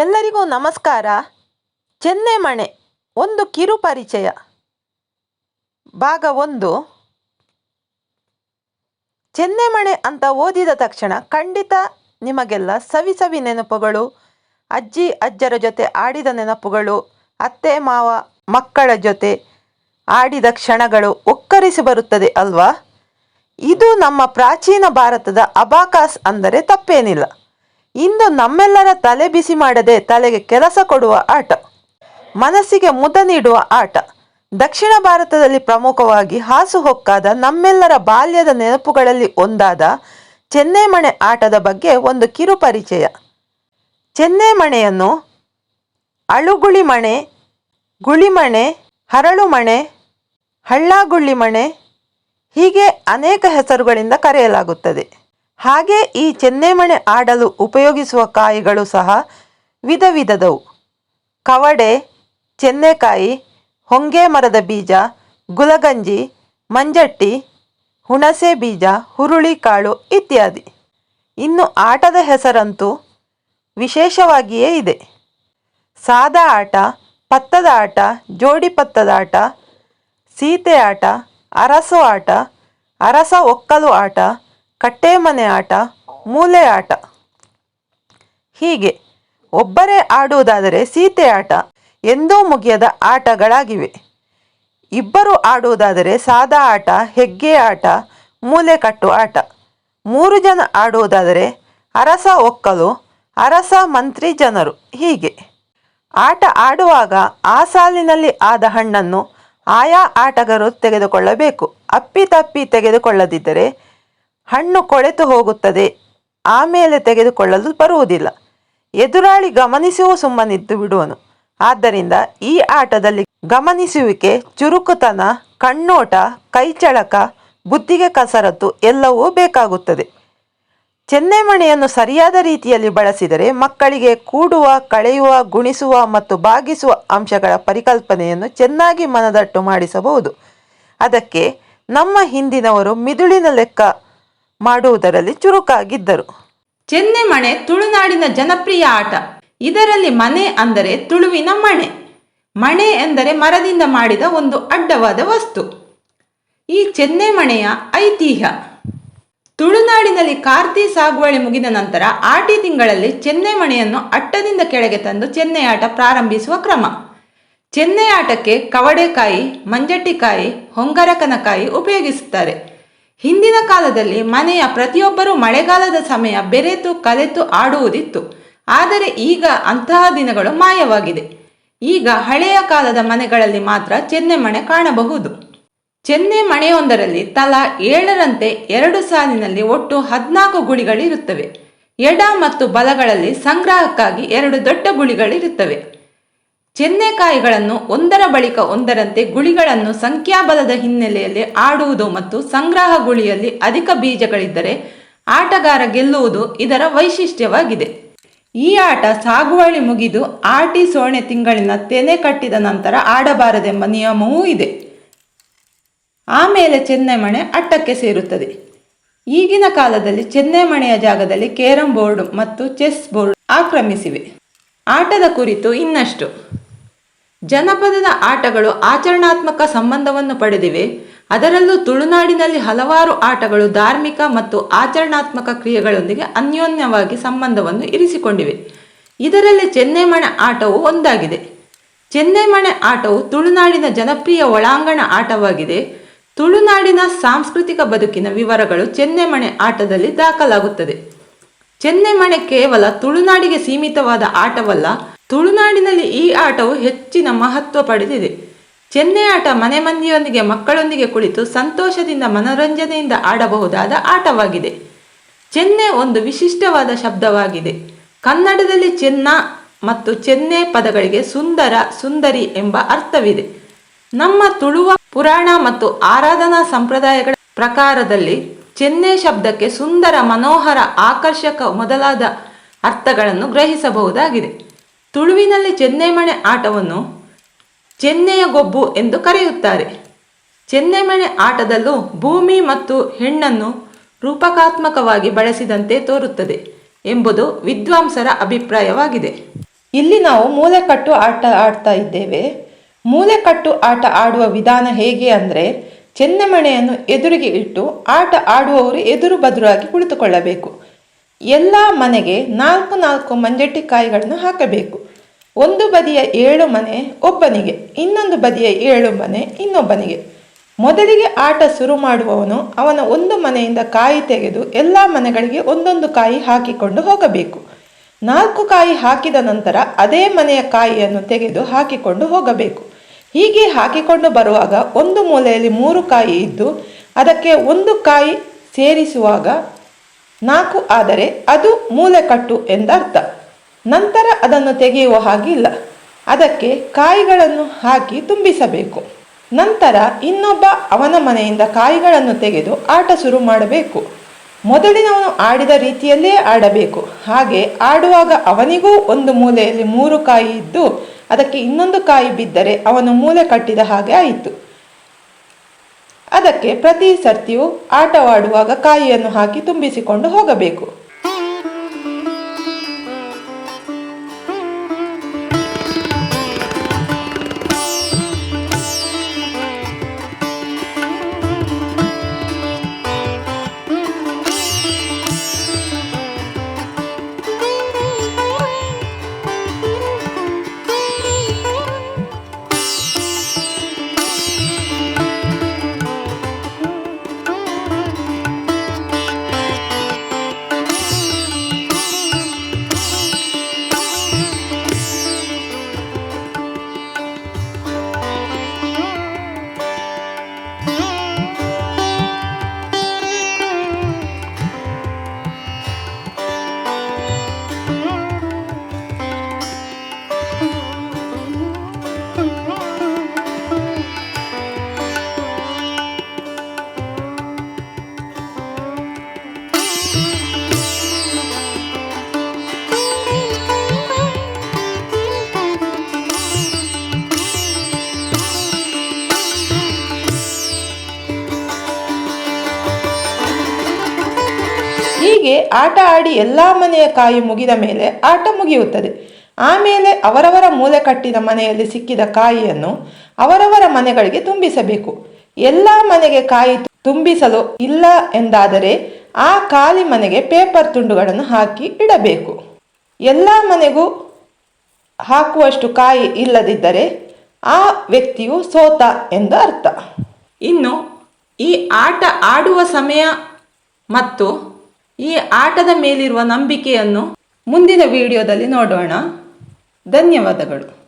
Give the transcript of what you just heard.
ಎಲ್ಲರಿಗೂ ನಮಸ್ಕಾರ. ಚೆನ್ನೆಮಣೆ ಒಂದು ಕಿರು ಪರಿಚಯ. ಭಾಗ ಒಂದು. ಚೆನ್ನೆಮಣೆ ಅಂತ ಓದಿದ ತಕ್ಷಣ ಖಂಡಿತ ನಿಮಗೆಲ್ಲ ಸವಿ ಸವಿ ನೆನಪುಗಳು, ಅಜ್ಜಿ, ಅಜ್ಜರ ಜೊತೆ ಆಡಿದ ನೆನಪುಗಳು, ಅತ್ತೆ, ಮಾವ, ಮಕ್ಕಳ ಜೊತೆ ಆಡಿದ ಕ್ಷಣಗಳು ಒಕ್ಕರಿಸಿ ಬರುತ್ತದೆ ಅಲ್ವಾ? ಇದು ನಮ್ಮ ಪ್ರಾಚೀನ ಭಾರತದ ಅಬಾಕಾಸ್ ಅಂದರೆ ತಪ್ಪೇನಿಲ್ಲ. ಇಂದು ನಮ್ಮೆಲ್ಲರ ತಲೆ ಬಿಸಿ ಮಾಡದೆ ತಲೆಗೆ ಕೆಲಸ ಕೊಡುವ ಆಟ. ಮನಸ್ಸಿಗೆ ಮುದ ನೀಡುವ ಆಟ. ದಕ್ಷಿಣ ಭಾರತದಲ್ಲಿ ಪ್ರಮುಖವಾಗಿ ಹಾಸುಹೊಕ್ಕಾದ ನಮ್ಮೆಲ್ಲರ ಬಾಲ್ಯದ ನೆನಪುಗಳಲ್ಲಿ ಒಂದಾದ ಚೆನ್ನೈಮಣೆ ಆಟದ ಬಗ್ಗೆ ಒಂದು ಕಿರು ಪರಿಚಯ. ಚೆನ್ನೆಮಣೆಯನ್ನು ಅಳುಗುಳಿಮಣೆ, ಗುಳಿಮಣೆ, ಹರಳುಮಣೆ ಹಳ್ಳಾಗುಳ್ಳಿಮಣೆ ಹೀಗೆ ಅನೇಕ ಹೆಸರುಗಳಿಂದ ಕರೆಯಲಾಗುತ್ತದೆ. ಹಾಗೆ ಈ ಚೆನ್ನೆಮಣೆ ಆಡಲು ಉಪಯೋಗಿಸುವ ಕಾಯಿಗಳು ಸಹ ವಿಧ ವಿಧದವು ಕವಡೆ, ಚೆನ್ನೆಕಾಯಿ, ಹೊಂಗೆ ಮರದ ಬೀಜ, ಗುಲಗಂಜಿ, ಮಂಜಟ್ಟಿ, ಹುಣಸೆ ಬೀಜ ಹುರುಳಿಕಾಳು ಇತ್ಯಾದಿ. ಇನ್ನು ಆಟದ ಹೆಸರಂತೂ ವಿಶೇಷವಾಗಿಯೇ ಇದೆ. ಸಾದಾ ಆಟ, ಪತ್ತದ ಆಟ, ಜೋಡಿ ಪತ್ತದ ಆಟ, ಸೀತೆ ಆಟ, ಅರಸು ಆಟ, ಅರಸ ಒಕ್ಕಲು ಆಟ ಕಟ್ಟೆಮನೆ ಆಟ, ಮೂಲೆ ಆಟ. ಹೀಗೆ ಒಬ್ಬರೇ ಆಡುವುದಾದರೆ ಸೀತೆ ಆಟ, ಎಂದೂ ಮುಗಿಯದ ಆಟಗಳಾಗಿವೆ. ಇಬ್ಬರು ಆಡುವುದಾದರೆ ಸಾದಾ ಆಟ, ಹೆಗ್ಗೆ ಆಟ, ಮೂಲೆ ಕಟ್ಟು ಆಟ. ಮೂರು ಜನ ಆಡುವುದಾದರೆ ಅರಸ ಒಕ್ಕಲು, ಅರಸ ಮಂತ್ರಿ ಜನರು. ಹೀಗೆ ಆಟ ಆಡುವಾಗ ಆ ಸಾಲಿನಲ್ಲಿ ಆದ ಹಣ್ಣನ್ನು ಆಯಾ ಆಟಗಾರರು ತೆಗೆದುಕೊಳ್ಳಬೇಕು. ಅಪ್ಪಿತಪ್ಪಿ ತೆಗೆದುಕೊಳ್ಳದಿದ್ದರೆ ಹಣ್ಣು ಕೊಳೆತು ಹೋಗುತ್ತದೆ. ಆಮೇಲೆ ತೆಗೆದುಕೊಳ್ಳಲು ಬರುವುದಿಲ್ಲ. ಎದುರಾಳಿ ಗಮನಿಸುವ ಸುಮ್ಮನಿದ್ದು ಬಿಡುವನು. ಆದ್ದರಿಂದ ಈ ಆಟದಲ್ಲಿ ಗಮನಿಸುವಿಕೆ, ಚುರುಕುತನ, ಕಣ್ಣೋಟ, ಕೈಚಳಕ, ಬುದ್ಧಿಗೆ ಕಸರತ್ತು ಎಲ್ಲವೂ ಬೇಕಾಗುತ್ತದೆ. ಚೆನ್ನೆಮಣೆಯನ್ನು ಸರಿಯಾದ ರೀತಿಯಲ್ಲಿ ಬಳಸಿದರೆ ಮಕ್ಕಳಿಗೆ ಕೂಡುವ, ಕಳೆಯುವ, ಗುಣಿಸುವ ಮತ್ತು ಭಾಗಿಸುವ ಅಂಶಗಳ ಪರಿಕಲ್ಪನೆಯನ್ನು ಚೆನ್ನಾಗಿ ಮನದಟ್ಟು ಮಾಡಿಸಬಹುದು. ಅದಕ್ಕೆ ನಮ್ಮ ಹಿಂದಿನವರು ಮಿದುಳಿನ ಲೆಕ್ಕ ಮಾಡುವುದರಲ್ಲಿ ಚುರುಕಾಗಿದ್ದರು. ಚೆನ್ನೆಮಣೆ ತುಳುನಾಡಿನ ಜನಪ್ರಿಯ ಆಟ. ಇದರಲ್ಲಿ ಮನೆ ಅಂದರೆ ತುಳುವಿನ ಮಣೆ. ಮಣೆ ಎಂದರೆ ಮರದಿಂದ ಮಾಡಿದ ಒಂದು ಅಡ್ಡವಾದ ವಸ್ತು. ಈ ಚೆನ್ನೆಮಣೆಯ ಐತಿಹ್ಯ. ತುಳುನಾಡಿನಲ್ಲಿ ಕಾರ್ತಿ ಸಾಗುವಳಿ ಮುಗಿದ ನಂತರ ಆಟಿ ತಿಂಗಳಲ್ಲಿ ಚೆನ್ನೆಮಣೆಯನ್ನು ಅಟ್ಟದಿಂದ ಕೆಳಗೆ ತಂದು ಚೆನ್ನೆಯಾಟ ಪ್ರಾರಂಭಿಸುವ ಕ್ರಮ. ಚೆನ್ನೆಯಾಟಕ್ಕೆ ಕವಡೆಕಾಯಿ ಮಂಜಟ್ಟಿಕಾಯಿ, ಹೊಂಗರಕನಕಾಯಿ ಉಪಯೋಗಿಸುತ್ತಾರೆ. ಹಿಂದಿನ ಕಾಲದಲ್ಲಿ ಮನೆಯ ಪ್ರತಿಯೊಬ್ಬರೂ ಮಳೆಗಾಲದ ಸಮಯ ಬೆರೆತು ಕಲೆತು ಆಡುವುದಿತ್ತು. ಆದರೆ ಈಗ ಅಂತಹ ದಿನಗಳು ಮಾಯವಾಗಿದೆ. ಈಗ ಹಳೆಯ ಕಾಲದ ಮನೆಗಳಲ್ಲಿ ಮಾತ್ರ ಚೆನ್ನೆಮಣೆ ಕಾಣಬಹುದು. ಚೆನ್ನೆ ಮಣೆಯೊಂದರಲ್ಲಿ ತಲಾ ಏಳರಂತೆ ಎರಡು ಸಾಲಿನಲ್ಲಿ ಒಟ್ಟು ಹದಿನಾಲ್ಕು ಗುಳಿಗಳಿರುತ್ತವೆ ಎಡ ಮತ್ತು ಬಲಗಳಲ್ಲಿ ಸಂಗ್ರಹಕ್ಕಾಗಿ ಎರಡು ದೊಡ್ಡ ಗುಳಿಗಳಿರುತ್ತವೆ ಚೆನ್ನೆಕಾಯಿಗಳನ್ನು ಒಂದರ ಬಳಿಕ ಒಂದರಂತೆ ಗುಳಿಗಳನ್ನು ಸಂಖ್ಯಾಬಲದ ಹಿನ್ನೆಲೆಯಲ್ಲಿ ಆಡುವುದು ಮತ್ತು ಸಂಗ್ರಹ ಗುಳಿಯಲ್ಲಿ ಅಧಿಕ ಬೀಜಗಳಿದ್ದರೆ ಆಟಗಾರ ಗೆಲ್ಲುವುದು ಇದರ ವೈಶಿಷ್ಟ್ಯವಾಗಿದೆ. ಈ ಆಟ ಸಾಗುವಳಿ ಮುಗಿದು ಆಟಿ ಸೋಣೆ ತಿಂಗಳಿನ ತೆನೆ ಕಟ್ಟಿದ ನಂತರ ಆಡಬಾರದೆಂಬ ನಿಯಮವೂ ಇದೆ. ಆಮೇಲೆ ಚೆನ್ನೆಮಣೆ ಅಟ್ಟಕ್ಕೆ ಸೇರುತ್ತದೆ. ಈಗಿನ ಕಾಲದಲ್ಲಿ ಚೆನ್ನೆಮಣೆಯ ಜಾಗದಲ್ಲಿ ಕೇರಂ ಬೋರ್ಡ್ ಮತ್ತು ಚೆಸ್ ಬೋರ್ಡ್ ಆಕ್ರಮಿಸಿವೆ. ಆಟದ ಕುರಿತು ಇನ್ನಷ್ಟು. ಜನಪದದ ಆಟಗಳು ಆಚರಣಾತ್ಮಕ ಸಂಬಂಧವನ್ನು ಪಡೆದಿವೆ. ಅದರಲ್ಲೂ ತುಳುನಾಡಿನಲ್ಲಿ ಹಲವಾರು ಆಟಗಳು ಧಾರ್ಮಿಕ ಮತ್ತು ಆಚರಣಾತ್ಮಕ ಕ್ರಿಯೆಗಳೊಂದಿಗೆ ಅನ್ಯೋನ್ಯವಾಗಿ ಸಂಬಂಧವನ್ನು ಇರಿಸಿಕೊಂಡಿವೆ. ಇದರಲ್ಲಿ ಚೆನ್ನೈಮಣೆ ಆಟವು ಒಂದಾಗಿದೆ. ಚೆನ್ನೈಮಣೆ ಆಟವು ತುಳುನಾಡಿನ ಜನಪ್ರಿಯ ಒಳಾಂಗಣ ಆಟವಾಗಿದೆ. ತುಳುನಾಡಿನ ಸಾಂಸ್ಕೃತಿಕ ಬದುಕಿನ ವಿವರಗಳು ಚೆನ್ನೈಮಣೆ ಆಟದಲ್ಲಿ ದಾಖಲಾಗುತ್ತದೆ. ಚೆನ್ನೈಮಣೆ ಕೇವಲ ತುಳುನಾಡಿಗೆ ಸೀಮಿತವಾದ ಆಟವಲ್ಲ ತುಳುನಾಡಿನಲ್ಲಿ ಈ ಆಟವು ಹೆಚ್ಚಿನ ಮಹತ್ವ ಪಡೆದಿದೆ. ಚೆನ್ನೆ ಆಟ ಮನೆ ಮಂದಿಯೊಂದಿಗೆ ಮಕ್ಕಳೊಂದಿಗೆ ಕುಳಿತು ಸಂತೋಷದಿಂದ ಮನೋರಂಜನೆಯಿಂದ ಆಡಬಹುದಾದ ಆಟವಾಗಿದೆ. ಚೆನ್ನೆ ಒಂದು ವಿಶಿಷ್ಟವಾದ ಶಬ್ದವಾಗಿದೆ. ಕನ್ನಡದಲ್ಲಿ ಚೆನ್ನ ಮತ್ತು ಚೆನ್ನೆ ಪದಗಳಿಗೆ ಸುಂದರ, ಸುಂದರಿ ಎಂಬ ಅರ್ಥವಿದೆ. ನಮ್ಮ ತುಳುವ ಪುರಾಣ ಮತ್ತು ಆರಾಧನಾ ಸಂಪ್ರದಾಯಗಳ ಪ್ರಕಾರದಲ್ಲಿ ಚೆನ್ನೆ ಶಬ್ದಕ್ಕೆ ಸುಂದರ, ಮನೋಹರ, ಆಕರ್ಷಕ ಮೊದಲಾದ ಅರ್ಥಗಳನ್ನು ಗ್ರಹಿಸಬಹುದಾಗಿದೆ. ತುಳುವಿನಲ್ಲಿ ಚೆನ್ನೈಮಣೆ ಆಟವನ್ನು ಚೆನ್ನೆಯ ಗೊಬ್ಬು ಎಂದು ಕರೆಯುತ್ತಾರೆ. ಚೆನ್ನೈಮಣೆ ಆಟದಲ್ಲೂ ಭೂಮಿ ಮತ್ತು ಹೆಣ್ಣನ್ನು ರೂಪಕಾತ್ಮಕವಾಗಿ ಬಳಸಿದಂತೆ ತೋರುತ್ತದೆ ಎಂಬುದು ವಿದ್ವಾಂಸರ ಅಭಿಪ್ರಾಯವಾಗಿದೆ. ಇಲ್ಲಿ ನಾವು ಮೂಲೆಕಟ್ಟು ಆಟ ಆಡ್ತಾ ಇದ್ದೇವೆ. ಮೂಲೆಕಟ್ಟು ಆಟ ಆಡುವ ವಿಧಾನ ಹೇಗೆ ಅಂದರೆ ಚೆನ್ನೆಮಣೆಯನ್ನು ಎದುರಿಗೆ ಇಟ್ಟು ಆಟ ಆಡುವವರು ಎದುರು ಬದುರಾಗಿ ಕುಳಿತುಕೊಳ್ಳಬೇಕು. ಎಲ್ಲ ಮನೆಗೆ ನಾಲ್ಕು ನಾಲ್ಕು ಮಂಜಟ್ಟಿ ಕಾಯಿಗಳನ್ನು ಹಾಕಬೇಕು. ಒಂದು ಬದಿಯ ಏಳು ಮನೆ ಒಬ್ಬನಿಗೆ, ಇನ್ನೊಂದು ಬದಿಯ ಏಳು ಮನೆ ಇನ್ನೊಬ್ಬನಿಗೆ. ಮೊದಲಿಗೆ ಆಟ ಶುರು ಮಾಡುವವನು ಅವನ ಒಂದು ಮನೆಯಿಂದ ಕಾಯಿ ತೆಗೆದು ಎಲ್ಲ ಮನೆಗಳಿಗೆ ಒಂದೊಂದು ಕಾಯಿ ಹಾಕಿಕೊಂಡು ಹೋಗಬೇಕು. ನಾಲ್ಕು ಕಾಯಿ ಹಾಕಿದ ನಂತರ ಅದೇ ಮನೆಯ ಕಾಯಿಯನ್ನು ತೆಗೆದು ಹಾಕಿಕೊಂಡು ಹೋಗಬೇಕು. ಹೀಗೆ ಹಾಕಿಕೊಂಡು ಬರುವಾಗ ಒಂದು ಮೂಲೆಯಲ್ಲಿ ಮೂರು ಕಾಯಿ ಇದ್ದು, ಅದಕ್ಕೆ ಒಂದು ಕಾಯಿ ಸೇರಿಸುವಾಗ ನಾಲ್ಕು ಆದರೆ ಅದು ಮೂಲೆಕಟ್ಟು ಎಂದರ್ಥ. ನಂತರ ಅದನ್ನು ತೆಗೆಯುವ ಹಾಗಿಲ್ಲ. ಅದಕ್ಕೆ ಕಾಯಿಗಳನ್ನು ಹಾಕಿ ತುಂಬಿಸಬೇಕು. ನಂತರ ಇನ್ನೊಬ್ಬ ಅವನ ಮನೆಯಿಂದ ಕಾಯಿಗಳನ್ನು ತೆಗೆದು ಆಟ ಶುರು ಮಾಡಬೇಕು. ಮೊದಲಿನವನು ಆಡಿದ ರೀತಿಯಲ್ಲೇ ಆಡಬೇಕು. ಹಾಗೆ ಆಡುವಾಗ ಅವನಿಗೂ ಒಂದು ಮೂಲೆಯಲ್ಲಿ ಮೂರು ಕಾಯಿ ಇದ್ದು, ಅದಕ್ಕೆ ಇನ್ನೊಂದು ಕಾಯಿ ಬಿದ್ದರೆ ಅವನು ಮೂಲೆ ಕಟ್ಟಿದ ಹಾಗೆ ಆಯಿತು. ಅದಕ್ಕೆ ಪ್ರತಿ ಸರ್ತಿಯೂ ಆಟವಾಡುವಾಗ ಕಾಯಿಯನ್ನು ಹಾಕಿ ತುಂಬಿಸಿಕೊಂಡು ಹೋಗಬೇಕು. ಆಟ ಆಡಿ ಎಲ್ಲ ಮನೆಯ ಕಾಯಿ ಮುಗಿದ ಮೇಲೆ ಆಟ ಮುಗಿಯುತ್ತದೆ. ಆಮೇಲೆ ಅವರವರ ಮೂಲೆ ಕಟ್ಟಿದ ಮನೆಯಲ್ಲಿ ಸಿಕ್ಕಿದ ಕಾಯಿಯನ್ನು ಅವರವರ ಮನೆಗಳಿಗೆ ತುಂಬಿಸಬೇಕು. ಎಲ್ಲ ಮನೆಗೆ ಕಾಯಿ ತುಂಬಿಸಲು ಇಲ್ಲ ಎಂದಾದರೆ ಆ ಖಾಲಿ ಮನೆಗೆ ಪೇಪರ್ ತುಂಡುಗಳನ್ನು ಹಾಕಿ ಇಡಬೇಕು. ಎಲ್ಲ ಮನೆಗೂ ಹಾಕುವಷ್ಟು ಕಾಯಿ ಇಲ್ಲದಿದ್ದರೆ ಆ ವ್ಯಕ್ತಿಯು ಸೋತ ಎಂದು ಅರ್ಥ. ಇನ್ನು ಈ ಆಟ ಆಡುವ ಸಮಯ ಮತ್ತು ಈ ಆಟದ ಮೇಲಿರುವ ನಂಬಿಕೆಯನ್ನು ಮುಂದಿನ ವಿಡಿಯೋದಲ್ಲಿ ನೋಡೋಣ. ಧನ್ಯವಾದಗಳು.